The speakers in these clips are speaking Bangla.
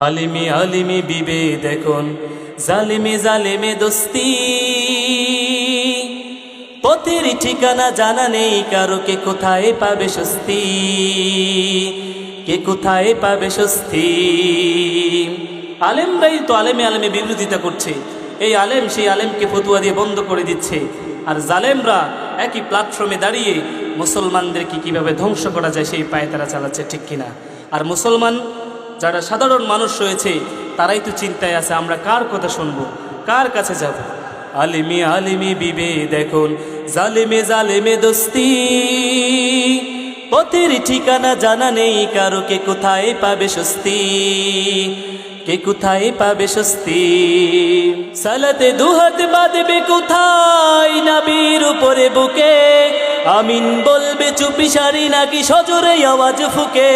আলিমি আলিমি বিবে দেখুন জালিমে জালেমে দোস্তি। পথের ঠিকানা জানা নেই, কারও কে কোথায় পাবে স্বস্তি? কে কোথায় পাবে স্বস্তি? আলেমরাই তো আলেমে আলেমে বিরোধিতা করছে। এই আলেম সেই আলেমকে ফতুয়া দিয়ে বন্ধ করে দিচ্ছে। আর জালেমরা একই প্ল্যাটফর্মে দাঁড়িয়ে মুসলমানদেরকে কীভাবে ধ্বংস করা যায় সেই পায়ে তারা চালাচ্ছে, ঠিক কিনা? আর মুসলমান যারা সাধারণ মানুষ রয়েছে, তারাই তো চিন্তায় আছে আমরা কার কথা শুনব, কার কাছে যাব? আলিমি আলিমি বিবে দেখুন, জালেমে জালেমে দোস্তি। পথের ঠিকানা জানা নেই, কারও কে কোথায় পাবে স্বস্তি? কে কোথায় পাবে স্বস্তি? সালাতে দুহাত বাঁধবে কোথায় নাবির উপরে বুকে? আমিন বলবে চুপি সারি নাকি সজরে আওয়াজ ফুকে?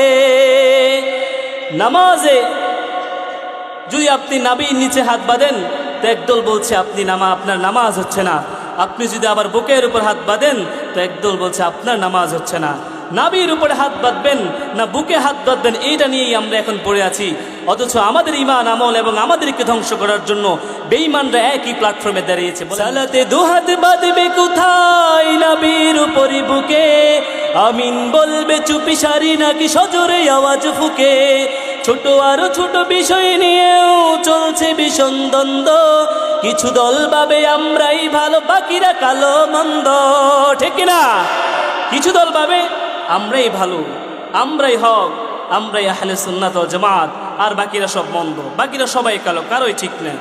নামাজে যদি আপনি নাবির নিচে হাত বাঁধেন, তো একদল বলছে, আপনি নামা, আপনার নামাজ হচ্ছে না। আপনি যদি আবার বুকের উপর হাত বাঁধেন, তো একদল বলছে, আপনার নামাজ হচ্ছে না। নাবির উপরে হাত বাঁধবেন, না বুকে হাত বাঁধবেন, এইটা নিয়েই আমরা এখন পড়ে আছি। অথচ আমাদের ইমান আমল এবং আমাদেরকে ধ্বংস করার জন্য বেঈমানরা একই প্ল্যাটফর্মে দাঁড়িয়েছে। সালাতে দুহাত বাঁধবে কোথায় নাবির উপরে বুকে? আমিন বলবে, চুপি সারি নাকি সজরে আওয়াজ ফুকে? ছোট আরও ছোট বিষয় নিয়েও চলছে ভীষণ দ্বন্দ্ব। কিছু দল ভাবে আমরাই ভালো, বাকিরা কালো মন্দ, ঠিক না কিছু দল ভাবে আমরাই ভালো, আমরাই হক, আমরাই আহলে সুন্নাত জামাত, আর বাকিরা সব মন্দ, বাকিরা সবাই কালো, কারোই ঠিক না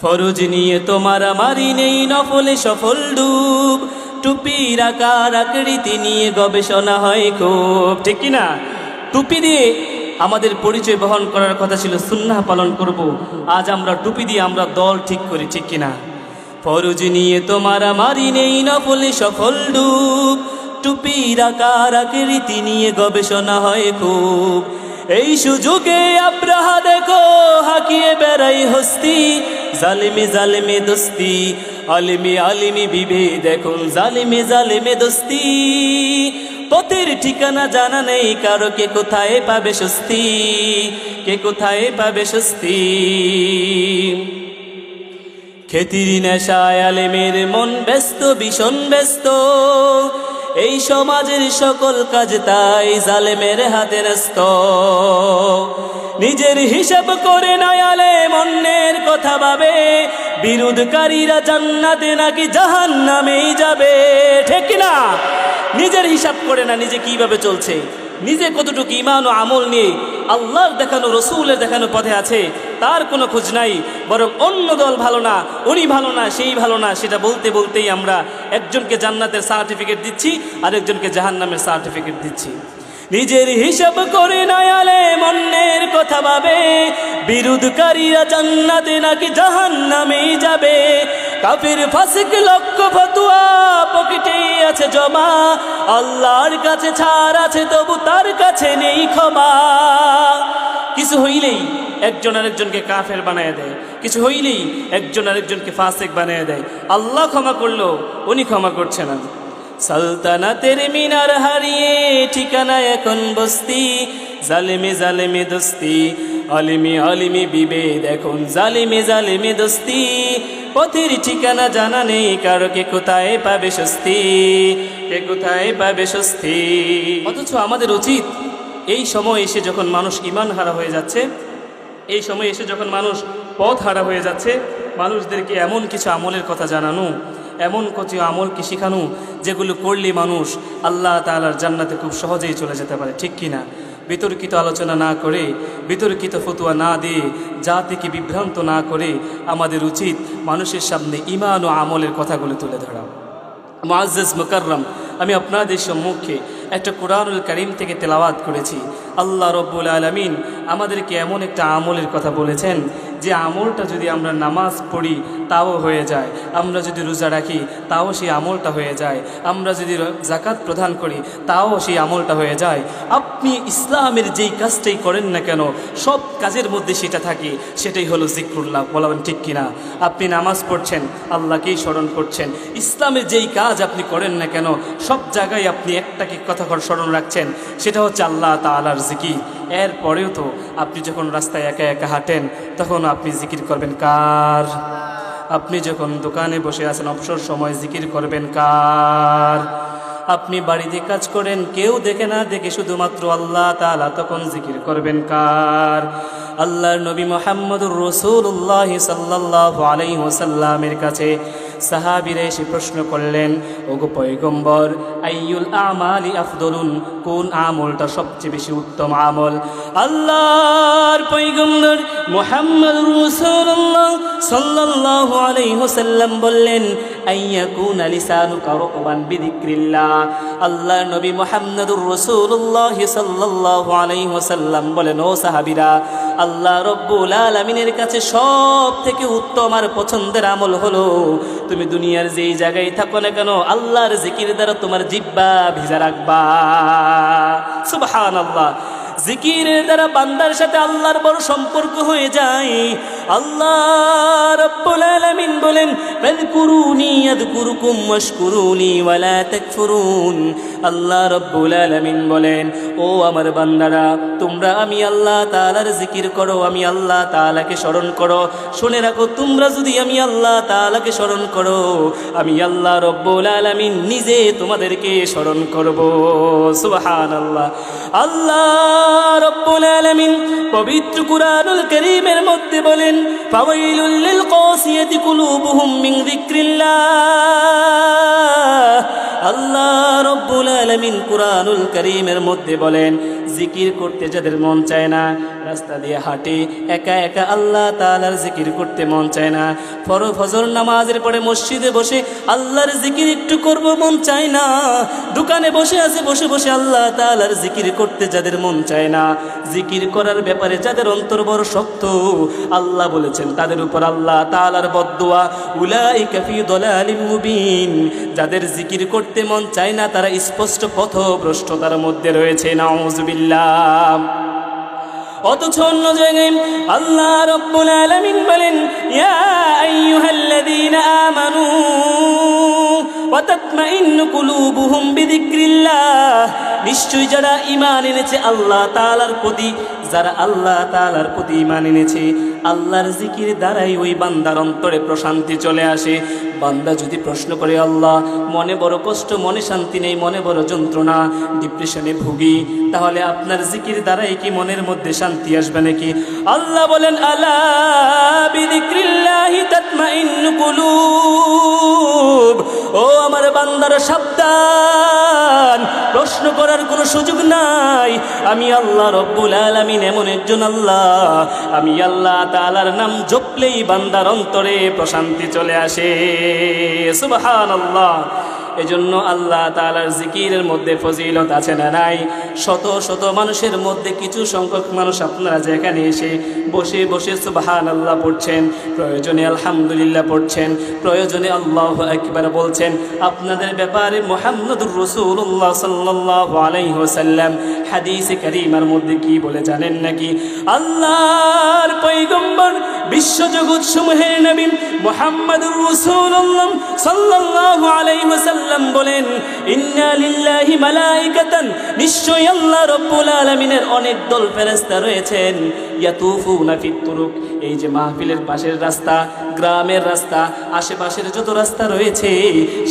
ফরজ নিয়ে তোমার মারি নেই, নফলে সফল ডুব। টুপির আকার আকৃতি নিয়ে গবেষণা হয় খুব, ঠিক না টুপি দিয়ে আমাদের পরিচয় বহন করার কথা ছিল সুন্নাহ পালন করব। আজ আমরা টুপি দিয়ে আমরা দল ঠিক করি, ঠিক কিনা? ফরজ নিয়ে তোমার মারি নেই নফলে সফল ডুব টুপির আকার আকৃতি নিয়ে গবেষণা হয় খুব। এই সুযোগে আব্রাহা দেখো, হাকিয়ে বেড়াই হস্তি। জালিমে জালিমে দোস্তি, আলিমি আলিমি বিবে দেখুন জালিমে জালিমে দোস্তি। পথের ঠিকানা জানা নেই, কারও কে কোথায় পাবে স্বস্তি? কে কোথায় পাবে স্বস্তি? খেতির নেশায় আলেমের মন ব্যস্ত, ভীষণ ব্যস্ত। এই সমাজের সকল কাজ তাই জালেমের হাতে ন্যস্ত। নিজের হিসাব করে নয় আলেম অন্যের কথা ভাবে। বিরোধকারীরা জান্নাতে নাকি জাহান নামেই যাবে, ঠিক না? নিজের হিসাব করে না নিজে কীভাবে চলছে। নিজে কতটুকু ইমান ও আমল নিয়ে আল্লাহর দেখানো, রসুলের দেখানো পথে আছে, তার কোনো খোঁজ নাই। বরং অন্য দল ভালো না, উনি ভালো না, সেই ভালো না, সেটা বলতে বলতেই আমরা একজনকে জান্নাতের সার্টিফিকেট দিচ্ছি আর একজনকে জাহান্নামের সার্টিফিকেট দিচ্ছি। নিজের হিসাব করে নয়ালে মন্নের কথা ভাবে বিরোধকারীরা জান্নাতে নাকি জাহান্নামেই যাবে। কাফির ফাসিক লক্ষ ফতুয়া পকেটে আছে জমা। আল্লাহর কাছে ছাড় আছে, তবু তার কাছে নেই ক্ষমা। কিছু হইলেই একজন আরেকজনকে কাফের বানায় দেয়। কিছু হইলেই একজন আরেকজনকে ফাসেক বানিয়ে দেয়। আল্লাহ ক্ষমা করল উনি ক্ষমা করছে না। সালতানাতের মিনার হারিয়ে ঠিকানা এখন বস্তি। জালেমে জালেমে দোস্তি। আলিমি আলিমি বিবেদ এখন জালিমে জালেমে দোস্তি। পথের ঠিকানা জানা নেই, কারও কে কোথায় পাবে স্বস্তি? কে কোথায় পাবে স্বস্তি? অথচ আমাদের উচিত এই সময় এসে যখন মানুষ ইমান হারা হয়ে যাচ্ছে, এই সময় এসে যখন মানুষ পথ হারা হয়ে যাচ্ছে, মানুষদেরকে এমন কিছু আমলের কথা জানানো, এমন কিছু আমলকে শেখানো, যেগুলো করলে মানুষ আল্লাহ তালার জান্নাতে খুব সহজেই চলে যেতে পারে, ঠিক কি না বিতর্কিত আলোচনা না করে, বিতর্কিত ফতুয়া না দিয়ে জাতিকে বিভ্রান্ত না করে আমাদের উচিত মানুষের সামনে ইমান ও আমলের কথাগুলো তুলে ধরা। মুআজ্জাজ মুকাররম, আমি আপনাদের সম্মুখে একটা কোরআনুল করিম থেকে তেলাওয়াত করেছি। আল্লাহ রব্বুল আলমিন আমাদেরকে এমন একটা আমলের কথা বলেছেন যে আমলটা যদি আমরা নামাজ পড়ি, তাও হয়ে যায়। আমরা যদি রোজা রাখি, তাও সেই আমলটা হয়ে যায়। আমরা যদি জাকাত প্রদান করি, তাও সেই আমলটা হয়ে যায়। আপনি ইসলামের যেই কাজটাই করেন না কেন, সব কাজের মধ্যে সেটা থাকে। সেটাই হলো জিক্রুল্লাহ। বলাবেন ঠিক কিনা? আপনি নামাজ পড়ছেন, আল্লাহকেই স্মরণ করছেন। ইসলামের যেই কাজ আপনি করেন না কেন, সব জায়গায় আপনি একটাকে কথা স্মরণ রাখছেন। সেটা হচ্ছে আল্লাহ তালার জিকির। এরপরেও তো আপনি যখন রাস্তায় একা একা হাঁটেন, তখন আপনি জিকির করবেন কার? আপনি যখন দোকানে বসে আছেন, অবসর সময় জিকির করবেন কার? আপনি বাড়িতে কাজ করেন, কেউ দেখে না দেখে শুধুমাত্র আল্লাহ তালা তখন জিকির করবেন কার? আল্লাহর নবী মোহাম্মদুর রসুল্লাহ সাল্লাহ আলাই ওসাল্লামের কাছে সাহাবিরা এসে প্রশ্ন করলেন, ওগো পয়গম্বর, আইয়ুল আমালি আফদরুন কোন আমলটা সবচেয়ে বেশি উত্তম আমল? আল্লাহর পয়গম্বর মোহাম্মদ রুসল্লাহ সাল্লাল্লাহু আলাইহি ওয়াসাল্লাম বললেন আইয়াকুন লিসানুকা রুকবান বিযিকরিল্লাহ আল্লাহর নবী মুহাম্মদুর রাসূলুল্লাহ সাল্লাল্লাহু আলাইহি ওয়াসাল্লাম বলেন, ও সাহাবীরা, আল্লাহ রব্বুল আলামিনের কাছে সব থেকে উত্তম আর পছন্দের আমল হলো, তুমি দুনিয়ার যেই জায়গায় থাকো না কেন, আল্লাহর জিকির দ্বারা তোমার জিব্বা ভিজা রাখবা। সুবহানাল্লাহ। জিকিরের দ্বারা বান্দার সাথে আল্লাহর বড় সম্পর্ক হয়ে যায়। আল্লাহ বলেন আল্লাহ রব্বুল বলেন, ও আমার বান্দারা, তোমরা আমি আল্লাহ জিকির করো, আমি আল্লাহ স্মরণ করো। শুনে রাখো, তোমরা যদি আমি আল্লাহ স্মরণ করো, আমি আল্লাহ রব্বুল নিজে তোমাদেরকে স্মরণ করব। আল্লাহ রব্বুল আলামিন পবিত্র কুরআনুল কারীমের মধ্যে বলেন ফাওয়াইলুল للقاسية قلوبهم من ذكر الله. আল্লাহ রব্বুল আলামিন কুরআনুল করিমের মধ্যে বলেন, জিকির করতে যাদের মন চায় না রাস্তা দিয়ে হাঁটে। একা একা আল্লাহ তাআলার জিকির করতে মন চায় না। ফর ফজর নামাজের পরে মসজিদে বসে আল্লাহর জিকির একটু করব মন চায় না। দোকানে বসে আছে, বসে বসে আল্লাহ তাআলার জিকির করতে যাদের মন চায় না। জিকির করার ব্যাপারে যাদের অন্তর বড় শক্ত, আল্লাহ বলেছেন তাদের উপর আল্লাহ তাআলার বদদুয়া। উলাই ফি দালালিম মুবিন। যাদের জিকির করতে মন চায় না, তারা স্পষ্ট পথভ্রষ্টতার মধ্যে রয়েছে। নাউজুবিল্লাহ। অথচ অন্য জায়গায় আল্লাহ রব্বুল আলামিন বলেন ইয়া আইয়ুহাল্লাযীনা আমানু। নিশ্চয়ই যারা ঈমান এনেছে, আল্লাহ তাআলার প্রতি, যারা আল্লাহ তাআলার প্রতি ঈমান এনেছে, আল্লাহর জিকির দ্বারাই ওই বান্দার অন্তরে প্রশান্তি চলে আসে। বান্দা যদি প্রশ্ন করে, আল্লাহ, মনে বড় কষ্ট, মনে শান্তি নেই, মনে বড় যন্ত্রণা ডিপ্রেশনে ভুগি, তাহলে আপনার জিকির দ্বারাই কি মনের মধ্যে শান্তি আসবে নাকি? আল্লাহ বলেন, আলা বান্দার সাবধান। প্রশ্ন করার কোনো সুযোগ নাই। আমি আল্লাহ রব্বুল আলমিন, এমন একজন আল্লাহ। আমি আল্লাহ তালার নাম জপলেই বান্দার অন্তরে প্রশান্তি চলে আসে। সুবহানাল্লাহ। এজন্য আল্লাহ তাআলার জিকিরের মধ্যে ফজিলত আছে না নাই? শত শত মানুষের মধ্যে কিছু সংখ্যক মানুষ আপনারা যেখানে এসে বসে বসে সুবহান আল্লাহ পড়ছেন, প্রয়োজনে আলহামদুলিল্লাহ পড়ছেন, প্রয়োজনে আল্লাহ একবার বলছেন। আপনাদের ব্যাপারে মোহাম্মদুর রসুল্লাহ সাল্লাহ আলাইহসাল্লাম হাদিসে কারিমার মধ্যে কি বলে জানেন নাকি? আল্লাহর পৈগম্বর বিশ্বজগৎ সমূহের নবী মোহাম্মদুর রসুল্লাহ সাল্লাল্লাহু আলাইহি ওয়াসাল্লাম বলেন, ইন্না লিল্লাহি মালাইকাতান। নিশ্চয়ই আল্লাহ রব্বুল আলামিনের অনেক দল ফেরেশতা রয়েছেন। ইয়াতুফুনা ফিত তুরুক। এই যে মাহফিলের পাশের রাস্তা, গ্রামের রাস্তা, আশেপাশের যত রাস্তা রয়েছে,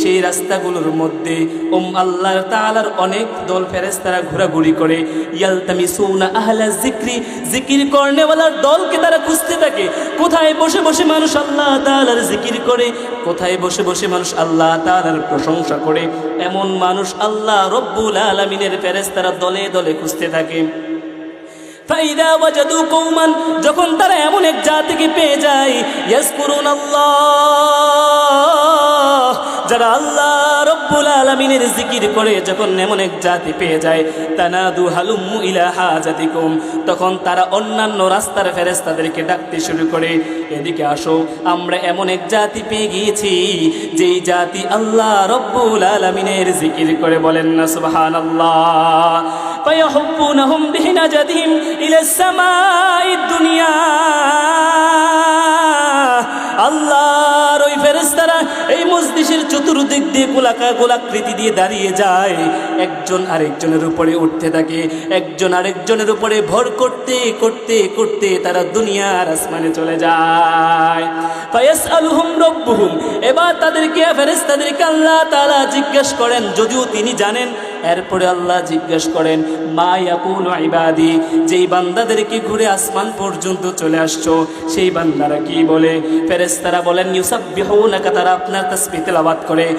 সেই রাস্তাগুলোর মধ্যে ওম আল্লাহর তাআলার অনেক দল ফেরেশতারা ঘোরাঘুরি করে। ইয়ালতামিসুনা আহলা জিক্রি জিকির করনেওয়ালার দলকে তারা খুঁজতে থাকে। কোথায় বসে বসে মানুষ আল্লাহ তাআলার জিকির করে? কোথায় বসে বসে মানুষ আল্লাহ তাআলার প্রশংসা করে? এমন মানুষ আল্লাহ রব্বুল আলামিনের ফেরেশতারা দলে দলে খুঁজতে থাকে। যখন তারা এমন এক জাতিকে পেয়ে যায় ইয়াসকুরুন আল্লাহ যারা আল্লাহ রব্বুল রব্বুল আলমিনের জিকির করে যখন এমন এক জাতি পেয়ে যায় তানাদু হালুম্মু ইলা হাজাতিকুম তখন তারা অন্যান্য রাস্তার ফেরেস্তাদেরকে ডাকতে শুরু করে এদিকে আসো আমরা এমন এক জাতি পেয়ে গিয়েছি যেই জাতি আল্লাহ রব্বুল আলমিনের জিকির করে বলেন না সুবহানাল্লাহ فيحبونهم بحنجتهم إلى السماء الدنيا চতুর্দিক দিয়ে গোলাকা গোলাকৃতি দিয়ে দাঁড়িয়ে যায়। একজন আরেকজনের উপরে উঠতে থাকে। একজন আরেকজনের উপরে ভর করতে করতে করতে তারা দুনিয়ার আসমানে চলে যায়। ফায়াস আলহুম রব্বুহুম। এবার তাদেরকে ফেরেস্তাদেরকে আল্লাহ তারা জিজ্ঞেস করেন, যদিও তিনি জানেন এরপরে আল্লাহ জিজ্ঞেস করেন, মা ইয়াকুন ইবাদি, যেই বান্দাদেরকে ঘুরে আসমান পর্যন্ত চলে আসছো? সেই বান্দারা কি বলে? ফেরেস্তারা বলেন, ইউসাব্বিহুনাকা, তারা আপনার তাসবিহ তেলাওয়াত করে।